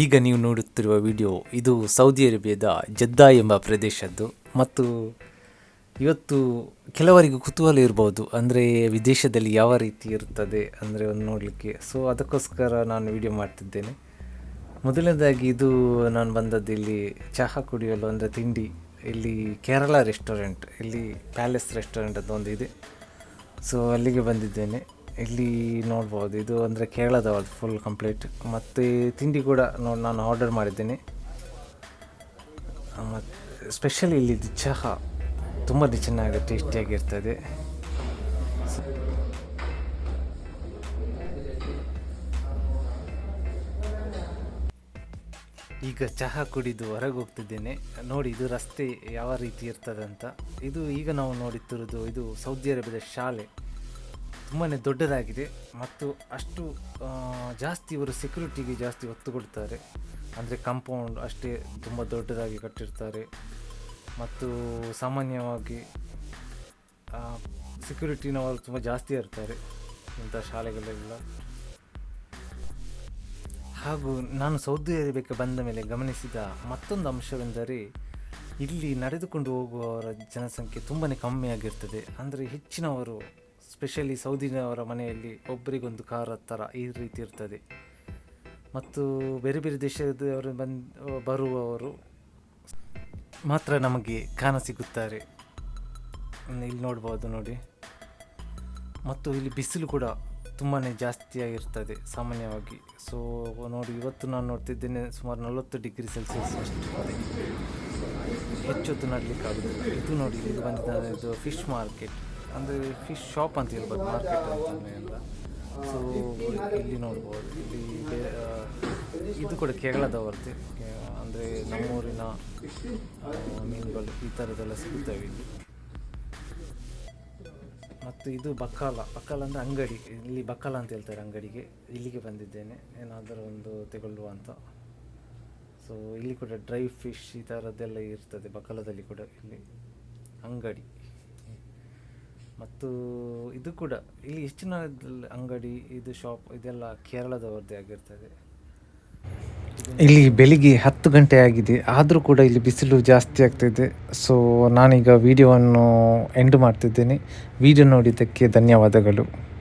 ಈಗ ನೀವು ನೋಡುತ್ತಿರುವ ವಿಡಿಯೋ ಇದು ಸೌದಿ ಅರೇಬಿಯಾದ ಜದ್ದಾ ಎಂಬ ಪ್ರದೇಶದ್ದು. ಮತ್ತು ಇವತ್ತು ಕೆಲವರಿಗೆ ಕುತೂಹಲ ಇರ್ಬೋದು. ಅಂದರೆ ವಿದೇಶದಲ್ಲಿ ಯಾವ ರೀತಿ ಇರುತ್ತದೆ ಅಂದರೆ ಒಂದು ನೋಡಲಿಕ್ಕೆ. ಸೊ ಅದಕ್ಕೋಸ್ಕರ ನಾನು ವಿಡಿಯೋ ಮಾಡ್ತಿದ್ದೇನೆ. ಮೊದಲನೇದಾಗಿ ಇದು ನಾನು ಬಂದದ್ದು ಇಲ್ಲಿ ಚಹಾ ಕುಡಿಯಲು ಅಂದರೆ ತಿಂಡಿ. ಇಲ್ಲಿ ಕೇರಳ ರೆಸ್ಟೋರೆಂಟ್ ಇಲ್ಲಿ ಪ್ಯಾಲೇಸ್ ರೆಸ್ಟೋರೆಂಟ್ ಅಂತ ಒಂದು ಇದೆ. ಸೊ ಅಲ್ಲಿಗೆ ಬಂದಿದ್ದೇನೆ. ಇಲ್ಲಿ ನೋಡ್ಬೋದು. ಇದು ಅಂದರೆ ಕೇರಳದವ್ರದ್ದು ಫುಲ್ ಕಂಪ್ಲೀಟ್ ಮತ್ತು ತಿಂಡಿ ಕೂಡ ನೋಡಿ ನಾನು ಆರ್ಡರ್ ಮಾಡಿದ್ದೀನಿ. ಮತ್ತು ಸ್ಪೆಷಲಿ ಇಲ್ಲಿದ್ದು ಚಹಾ ತುಂಬ ಚೆನ್ನಾಗಿ ಟೇಸ್ಟಿಯಾಗಿರ್ತದೆ ಈಗ ಚಹಾ ಕುಡಿದು ಹೊರಗೆ ಹೋಗ್ತಿದ್ದೇನೆ. ನೋಡಿ, ಇದು ರಸ್ತೆ ಯಾವ ರೀತಿ ಇರ್ತದೆ ಅಂತ ಇದು ಈಗ ನಾವು ನೋಡುತ್ತಿರೋದು ಇದು ಸೌದಿ ಅರೇಬಿಯಾದ ಶಾಲೆ. ತುಂಬಾ ದೊಡ್ಡದಾಗಿದೆ ಮತ್ತು ಅಷ್ಟು ಜಾಸ್ತಿ ಇವರು ಸೆಕ್ಯೂರಿಟಿಗೆ ಜಾಸ್ತಿ ಒತ್ತು ಕೊಡ್ತಾರೆ. ಅಂದರೆ ಕಾಂಪೌಂಡ್ ಅಷ್ಟೇ ತುಂಬ ದೊಡ್ಡದಾಗಿ ಕಟ್ಟಿರ್ತಾರೆ. ಮತ್ತು ಸಾಮಾನ್ಯವಾಗಿ ಸೆಕ್ಯೂರಿಟಿನವರು ತುಂಬ ಜಾಸ್ತಿ ಇರ್ತಾರೆ ಇಂಥ ಶಾಲೆಗಳೆಲ್ಲ ಹಾಗೂ ನಾನು ಸೌದಿ ಅರೇಬಿಯಾಕ್ಕೆ ಬಂದ ಮೇಲೆ ಗಮನಿಸಿದ ಮತ್ತೊಂದು ಅಂಶವೆಂದರೆ, ಇಲ್ಲಿ ನಡೆದುಕೊಂಡು ಹೋಗುವವರ ಜನಸಂಖ್ಯೆ ತುಂಬಾ ಕಮ್ಮಿಯಾಗಿರ್ತದೆ. ಅಂದರೆ ಹೆಚ್ಚಿನವರು ಸ್ಪೆಷಲಿ ಸೌದಿನವರ ಮನೆಯಲ್ಲಿ ಒಬ್ಬರಿಗೊಂದು ಕಾರ್ ಥರ ಈ ರೀತಿ ಇರ್ತದೆ. ಮತ್ತು ಬೇರೆ ಬೇರೆ ದೇಶದವರು ಬಂದು, ಬರುವವರು ಮಾತ್ರ ನಮಗೆ ಕಾಣ ಸಿಗುತ್ತಾರೆ. ಇಲ್ಲಿ ನೋಡ್ಬೋದು ನೋಡಿ. ಮತ್ತು ಇಲ್ಲಿ ಬಿಸಿಲು ಕೂಡ ತುಂಬಾ ಜಾಸ್ತಿಯಾಗಿರ್ತದೆ ಸಾಮಾನ್ಯವಾಗಿ. ಸೊ ನೋಡಿ, ಇವತ್ತು ನಾನು ನೋಡ್ತಿದ್ದೇನೆ ಸುಮಾರು ನಲವತ್ತು ಡಿಗ್ರಿ ಸೆಲ್ಸಿಯಸ್ ಅಷ್ಟು ಹೆಚ್ಚೊತ್ತು ಹೆಚ್ಚು ಹೊತ್ತು ನಡಲಿಕ್ಕೆ ಇದು ನೋಡಿ ಇದು ಬಂದಿದ್ದು ಫಿಶ್ ಮಾರ್ಕೆಟ್ ಅಂದರೆ ಫಿಶ್ ಶಾಪ್ ಅಂತ ಹೇಳ್ಬೋದು ಮಾರ್ಕೆಟ್ ಅಂತಲೇ ಅಲ್ಲ ಸೊ ಇಲ್ಲಿ ನೋಡ್ಬೋದು, ಇಲ್ಲಿ ಇದು ಕೂಡ ಕೇರಳದವರದ್ದು ಅಂದರೆ ನಮ್ಮೂರಿನ ಮೀನುಗಳು ಈ ಥರದ್ದೆಲ್ಲ ಸಿಗ್ತವೆ ಇಲ್ಲಿ. ಮತ್ತು ಇದು ಬಕ್ಕಾಲ. ಬಕ್ಕಾಲ ಅಂದರೆ ಅಂಗಡಿ. ಇಲ್ಲಿ ಬಕ್ಕಾಲ ಅಂತ ಹೇಳ್ತಾರೆ ಅಂಗಡಿಗೆ. ಇಲ್ಲಿಗೆ ಬಂದಿದ್ದೇನೆ. ಏನಾದರೂ ಒಂದು ತಗೊಳ್ಳುವ ಅಂತ. ಸೊ ಇಲ್ಲಿ ಕೂಡ ಡ್ರೈ ಫಿಶ್ ಈ ಥರದ್ದೆಲ್ಲ ಇರ್ತದೆ ಬಕ್ಕಾಲದಲ್ಲಿ ಕೂಡ ಇಲ್ಲಿ. ಅಂಗಡಿ. ಮತ್ತು ಇದು ಕೂಡ, ಇಲ್ಲಿ ಹೆಚ್ಚಿನ ಅಂಗಡಿ, ಇದು ಶಾಪ್ ಇದೆಲ್ಲ ಕೇರಳದವರದ್ದೇ ಆಗಿರ್ತದೆ. ಇಲ್ಲಿ ಬೆಳಿಗ್ಗೆ ಹತ್ತು ಗಂಟೆ ಆಗಿದೆ. ಆದರೂ ಕೂಡ ಇಲ್ಲಿ ಬಿಸಿಲು ಜಾಸ್ತಿ ಆಗ್ತಿದೆ. ಸೊ ನಾನೀಗ ವಿಡಿಯೋವನ್ನು ಎಂಡ್ ಮಾಡ್ತಿದ್ದೇನೆ. ವಿಡಿಯೋ ನೋಡಿದ್ದಕ್ಕೆ ಧನ್ಯವಾದಗಳು.